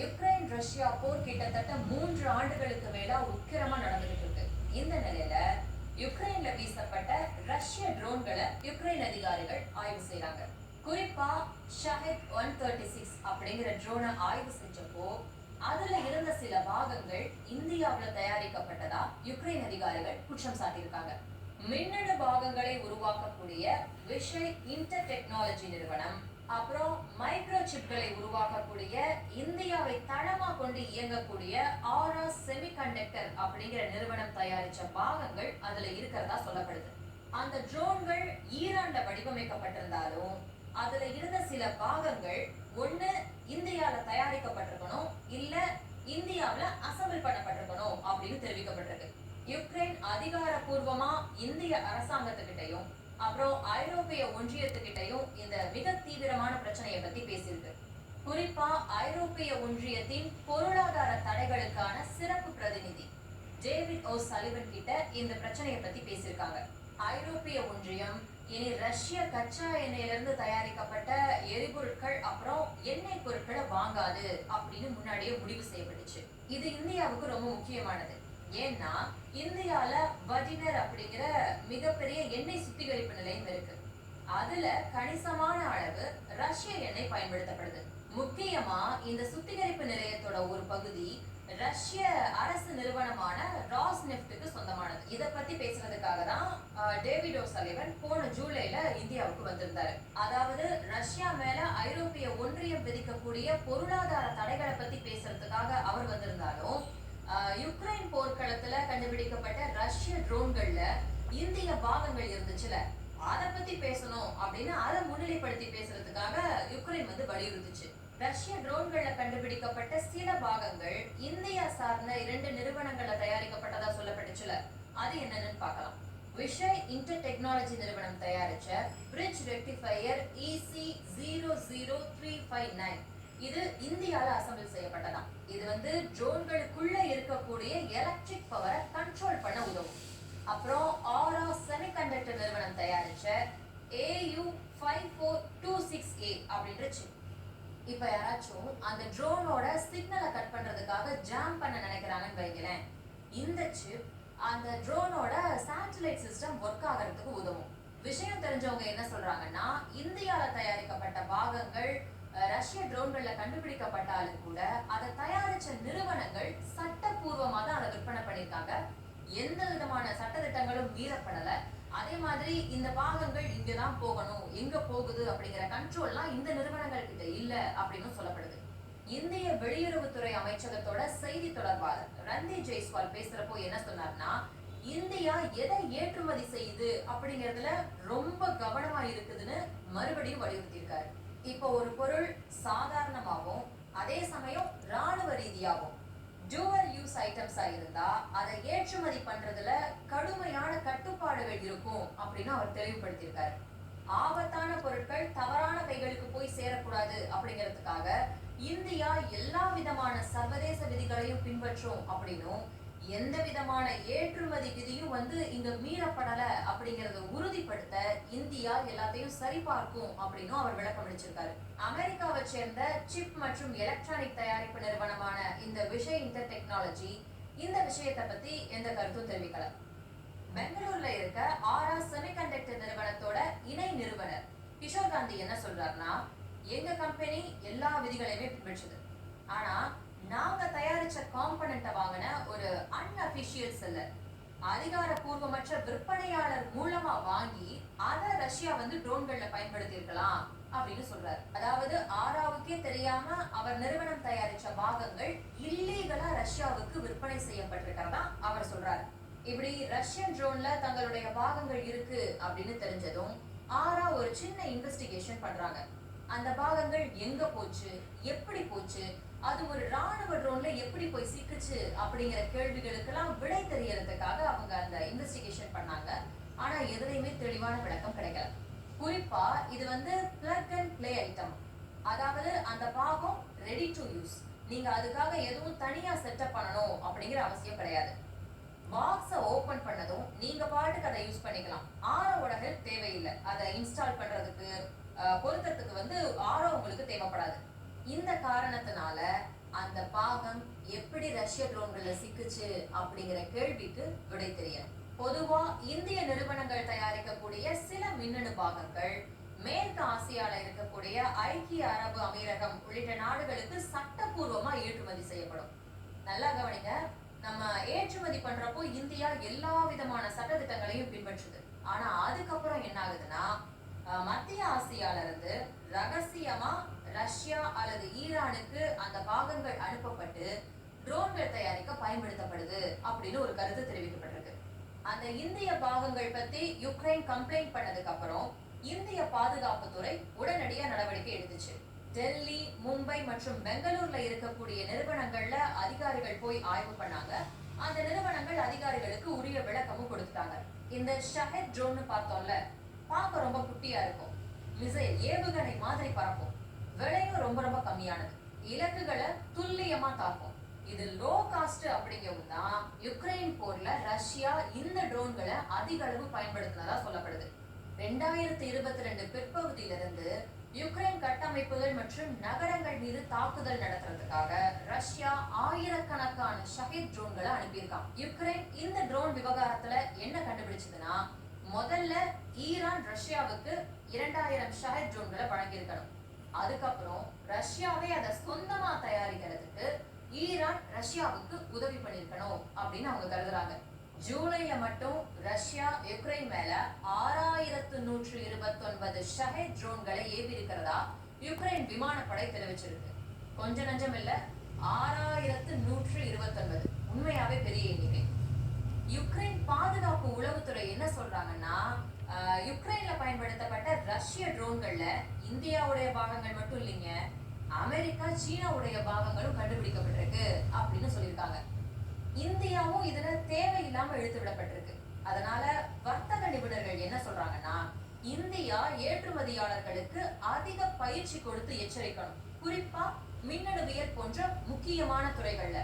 Ukraine Russia போர் கிட்டத்தட்ட மூன்று ஆண்டுகளுக்கு மேலா உக்கிரமா நடந்துகிட்டு இருக்கு. இந்த நிலையில யுக்ரைன்ல வீசப்பட்ட ரஷ்ய ட்ரோன்களை யுக்ரைன் அதிகாரிகள் ஆய்வு செய்யறாங்க குறிப்பா ஷஹெத் ஒன் தேர்ட்டி சிக்ஸ் அப்படிங்கிற ட்ரோனை ஆய்வு செஞ்சப்போ அதுல இருந்த சில பாகங்கள் இந்தியாவில தயாரிக்கப்பட்டதா யுக்ரைன் அதிகாரிகள் குற்றம் சாட்டியிருக்காங்க. மின்னணு பாகங்களை உருவாக்கக்கூடிய விஷய் இன்டர் டெக்னாலஜி நிறுவனம் அப்புறம் மைக்ரோ சிப்களை உருவாக்கக்கூடிய இந்தியாவை தளமா கொண்டு இயங்கக்கூடிய ஆரா செமிகண்டக்டர் அப்படிங்கிற நிறுவனம் தயாரிச்ச பாகங்கள் அதுல இருக்கிறதா சொல்லப்படுது. அந்த ட்ரோன்கள் ஈரான்ல வடிவமைக்கப்பட்டிருந்தாலும் அதுல இருந்த சில பாகங்கள் ஒண்ணு இந்தியால தயாரிக்கப்பட்டிருக்கணும் இல்ல இந்தியாவில அசம்பிள் பண்ணப்பட்டிருக்கணும் அப்படின்னு தெரிவிக்கப்பட்டிருக்கு. யுக்ரைன் அதிகாரப்பூர்வமா இந்திய அரசாங்கத்துக்கிட்டையும் அப்புறம் ஐரோப்பிய ஒன்றியத்துக்கிட்டையும் இந்த மிக தீவிரமான பிரச்சனையை பத்தி பேசியிருக்கு. குறிப்பா ஐரோப்பிய ஒன்றியத்தின் பொருளாதார தடைகளுக்கான சிறப்பு பிரதிநிதி டேவிட் ஓ சலிவன் கிட்ட இந்த பிரச்சனையை பத்தி பேசியிருக்காங்க. ஐரோப்பிய ஒன்றியம் இனி ரஷ்ய கச்சா எண்ணெயில இருந்து தயாரிக்கப்பட்ட எரிபொருட்கள் அப்புறம் எண்ணெய் பொருட்களை வாங்காது அப்படின்னு முன்னாடியே முடிவு செய்யப்பட்டுச்சு. இது இந்தியாவுக்கு ரொம்ப முக்கியமானது. ஏன்னா இந்தியால வடினர் மிகப்பெரிய எண்ணெய் சுத்திகரிப்பு நிலையம் இருக்கு. அதுல கணிசமான அளவு ரஷ்ய எண்ணெய் பயன்படுத்தப்படுது. முக்கியமா இந்த சுத்திகரிப்பு நிலையத்தோட ஒரு பகுதி ரஷ்ய அரசு நிறுவனமான ராஸ் நெஃப்ட்டுக்கு சொந்தமானது. இத பத்தி பேசுறதுக்காக தான் அஹ், டேவிட் ஓ சலிவன் போன ஜூலைல இந்தியாவுக்கு வந்திருந்தாரு. அதாவது ரஷ்யா மேல ஐரோப்பிய ஒன்றியம் விதிக்கக்கூடிய பொருளாதார தடைகளை பத்தி பேசுறதுக்காக அவர் வந்திருந்தாலும் யுக்ரைன் போர்க்களத்துல கண்டுபிடிக்கப்பட்ட ரஷ்ய ட்ரோன்கள்ல இந்திய பாகங்கள் இருந்துச்சுல அத பத்தி பேசணும் அப்படின்னு அதை முன்னிலைப்படுத்தி பேசுறதுக்காக யுக்ரைன் வந்து வலியுறுத்துச்சு. ரஷ்ய ட்ரோன்கள்ல கண்டுபிடிக்கப்பட்ட சில பாகங்கள் இந்தியா சார்ந்த இரண்டு நிறுவனங்கள்ல தயாரிக்கப்பட்டதா சொல்லப்பட்டுச்சுல. அது என்னன்னு பார்க்கலாம். விஷய் இன்டர் டெக்னாலஜி நிறுவனம் தயாரிச்ச bridge rectifier EC zero zero three five nine இது இந்தியால அசம்பிள் செய்யப்பட்டதாம் இது வந்து ட்ரோன்களுக்குள்ள இருக்கக்கூடிய எலக்ட்ரிக் பவரை கண்ட்ரோல் பண்ண உதவும். அப்புறம் ஆரா செமிகண்டக்டர் நிறுவனம் தயாரிச்ச AU five four two six A அப்படின்ற சிப் இப்ப யாராச்சும் அந்த ட்ரோனோட சிக்னலை கட் பண்றதுக்காக ஜாம் பண்ண நினைக்கிறாங்கன்னு வைங்களேன் இந்த சிப் அந்த ட்ரோனோட சேட்டலைட் சிஸ்டம் ஒர்க் ஆகிறதுக்கு உதவும். விஷயம் தெரிஞ்சவங்க என்ன சொல்றாங்கன்னா இந்தியால தயாரிக்கப்பட்ட பாகங்கள் ரஷ்ய ட்ரோன்கள்ல கண்டுபிடிக்கப்பட்டாலும் கூட அதை தயாரிச்ச நிறுவனங்கள் சட்டப்பூர்வமாக தான் அதை விற்பனை பண்ணியிருக்காங்க. எந்த விதமான சட்டத்திட்டங்களும் மீறப்படலை. அதே மாதிரி இந்த பாகங்கள் இங்கதான் போகணும். எங்க போகுது அப்படிங்கிற கண்ட்ரோல்லாம் இந்த நிறுவனங்கள் கிட்ட இல்ல அப்படின்னு சொல்லப்படுது. இந்திய வெளியுறவுத்துறை அமைச்சகத்தோட செய்தி தொடர்பாளர் ரந்தி ஜெய்ஸ்வால் பேசுறப்போ என்ன சொன்னார்னா இந்தியா எதை ஏற்றுமதி செய்யுது அப்படிங்கறதுல ரொம்ப கவனமா இருக்குதுன்னு மறுபடியும் வலியுறுத்தியிருக்காரு. இப்போ ஒரு பொருள் சாதாரணமாகவும் அதே சமயம் ராணுவ ரீதியாகவும் டூவல் யூஸ் ஐட்டம்ஸா இருந்தா அதை ஏற்றுமதி பண்றதுல கடுமையான கட்டுப்பாடுகள் இருக்கும் அப்படின்னு அவர் தெளிவுபடுத்தியிருக்காரு. ஆபத்தான பொருட்கள் தவறான கைகளுக்கு போய் சேரக்கூடாது அப்படிங்கிறதுக்காக இந்தியா எல்லா விதமான சர்வதேச விதிகளையும் பின்பற்றும் அப்படின்னும் எந்த விதமான ஏற்றுமதி விதியும் வந்து இங்க மீறப்படல அப்படிங்கறத உறுதிப்படுத்த இந்தியா எல்லாத்தையும் சரிபார்க்கும் அப்படின்னும் அவர் விளக்கம் அளிச்சிருக்காரு. அமெரிக்காவை சேர்ந்த சிப் மற்றும் எலக்ட்ரானிக் தயாரிப்பு நிறுவனமான இந்த விஷய் இன்டர் டெக்னாலஜி இந்த விஷயத்தை பத்தி எந்த கருத்தும் தெரிவிக்கல. பெங்களூர்ல இருக்க ஆரா செமிகண்டக்டர் நிறுவனத்தோட இணை நிறுவனர் கிஷோர் காந்தி என்ன சொல்றாருன்னா எங்க கம்பெனி எல்லா விதிகளையுமே பின்பற்றுது. ஆனா நாங்க தயாரிச்ச காம்பனண்ட்டை வாங்கின ஒரு அன்அபிஷியல் செல்லர் அதிகாரப்பூர்வமற்ற விற்பனையாளர் மூலமா வாங்கி அதை ரஷ்யா வந்து ட்ரோன்கள்ல பயன்படுத்தி இருக்கலாம் அப்படின்னு சொல்றாரு. அதாவது ஆராவுக்கே தெரியாம அவர் நிறுவனம் தயாரிச்ச பாகங்கள் இல்லீகலா ரஷ்யாவுக்கு விற்பனை செய்யப்பட்டிருக்கிறதா அவர் சொல்றாரு. இப்படி ரஷ்யன் ட்ரோன்ல தங்களுடைய பாகங்கள் இருக்கு அப்படின்னு தெரிஞ்சதும் ஆரா ஒரு சின்ன இன்வெஸ்டிகேஷன் பண்றாங்க. அந்த பாகங்கள் எங்க போச்சு எப்படி போச்சு அது ஒரு ராணுவ ட்ரோன்ல எப்படி போய் சிக்கிச்சு அப்படிங்கிற கேள்விகளுக்கெல்லாம் விடை தெரியறதுக்காக அவங்க அந்த இன்வெஸ்டிகேஷன் பண்ணாங்க. ஆனா எதுலையுமே தெளிவான விளக்கம் கிடைக்கல. குறிப்பா இது வந்து பிளக் அண்ட் ப்ளே ஐட்டம் அதாவது அந்த பாகம் ரெடி டு யூஸ் நீங்க அதுக்காக எதுவும் தனியா செட்டப் பண்ணணும் அப்படிங்கிற அவசியம் கிடையாது. பாக்ஸ ஓபன் பண்ணதும் நீங்க பாட்டுக்கு அதை யூஸ் பண்ணிக்கலாம். ஆரோவோட ஹெல்ப் தேவையில்லை. அதை இன்ஸ்டால் பண்றதுக்கு பொருத்தத்துக்கு வந்து ஆரோ உங்களுக்கு தேவைப்படாது. இந்த காரணத்தினால அந்த பாகம் எப்படி ரஷ்ய ட்ரோன்கள்ல சிக்குச்சு அப்படிங்கிற கேள்விக்கு விடை தெரியும். பொதுவா இந்திய நிறுவனங்கள் தயாரிக்கக்கூடிய சில மின்னணு பாகங்கள் மேற்கு ஆசியால இருக்கக்கூடிய ஐக்கிய அரபு அமீரகம் உள்ளிட்ட நாடுகளுக்கு சட்டப்பூர்வமா ஏற்றுமதி செய்யப்படும். நல்லா கவனிங்க நம்ம ஏற்றுமதி பண்றப்போ இந்தியா எல்லா விதமான சட்டதிட்டங்களையும் பின்பற்றுது. ஆனா அதுக்கப்புறம் என்ன ஆகுதுன்னா மத்திய ஆசியால இருந்து ரகசியமா ரஷ்யா அல்லது ஈரானுக்கு அந்த பாகங்கள் அனுப்பப்பட்டு ட்ரோன்கள் தயாரிக்க பயன்படுத்தப்படுது அப்படின்னு ஒரு கருத்து தெரிவிக்கப்பட்டிருக்கு. அந்த இந்திய பாகங்கள் பத்தி யுக்ரைன் கம்ப்ளைண்ட் பண்ணதுக்கு அப்புறம் இந்திய பாதுகாப்புத்துறை உடனடியா நடவடிக்கை எடுத்துச்சு. டெல்லி மும்பை மற்றும் பெங்களூர்ல இருக்கக்கூடிய நிறுவனங்கள்ல அதிகாரிகள் போய் ஆய்வு பண்ணாங்க. அந்த நிறுவனங்கள் அதிகாரிகளுக்கு உரிய விளக்கமும் கொடுத்துட்டாங்க. இந்த ஷஹெத் ட்ரோன்னு பார்த்தோம்ல பார்க்க ரொம்ப குட்டியா இருக்கும். மிசைல் ஏவுகணை மாதிரி பறக்கும். விலையும் ரொம்ப ரொம்ப கம்மியானது. இலக்குகளை துல்லியமா தாக்கும். இது லோ காஸ்ட் அப்படிங்கவும் தான் யுக்ரைன் போர்ல ரஷ்யா இந்த ட்ரோன்களை அதிக அளவு பயன்படுத்தினதா சொல்லப்படுது. ரெண்டாயிரத்தி இருபத்தி ரெண்டு பிற்பகுதியிலிருந்து யுக்ரைன் கட்டமைப்புகள் மற்றும் நகரங்கள் மீது தாக்குதல் நடத்துறதுக்காக ரஷ்யா ஆயிரக்கணக்கான ஷஹீத் ட்ரோன்களை அனுப்பியிருக்கான். யுக்ரைன் இந்த ட்ரோன் விவகாரத்துல என்ன கண்டுபிடிச்சதுன்னா முதல்ல ஈரான் ரஷ்யாவுக்கு இரண்டாயிரம் ஷஹத் ட்ரோன்களை வழங்கியிருக்கணும். அதுக்கப்புறம் ரஷ்யாவே அதை சொந்தமா தயாரிக்கிறதுக்கு ஈரான் ரஷ்யாவுக்கு உதவி பண்ணிருக்கணும் அப்படின்னு அவங்க கருதுறாங்க. ஜூலைல மட்டும் ரஷ்யா யுக்ரைன் மேல ஆறாயிரத்து நூற்று இருபத்தி ஒன்பது ஷஹேத் ட்ரோன்களை ஏவி இருக்கிறதா யுக்ரைன் விமானப்படை தெரிவிச்சிருக்கு. கொஞ்ச நஞ்சம் இல்ல ஆறாயிரத்து நூற்று இருபத்தி ஒன்பது உண்மையாவே பெரிய எண்ணிக்கை. யுக்ரைன் பாதுகாப்பு உளவுத்துறை என்ன சொல்றாங்கன்னா யுக்ரைன்ல பயன்படுத்தப்பட்ட ரஷ்ய ட்ரோன்கள்ல இந்தியாவுடைய பாகங்கள் மட்டும் இல்லைங்க அமெரிக்கா சீனாவுடைய பாகங்களும் கண்டுபிடிக்கப்பட்டிருக்கு அப்படின்னு சொல்லியிருக்காங்க. இந்தியாவும் இதுல தேவையில்லாம இழுத்து விடப்பட்டிருக்கு அதனால வர்த்தக நிபுணர்கள் என்ன சொல்றாங்கன்னா இந்தியா ஏற்றுமதியாளர்களுக்கு அதிக பயிற்சி கொடுத்து எச்சரிக்கணும். குறிப்பா மின்னணுவியல் போன்ற முக்கியமான துறைகள்ல.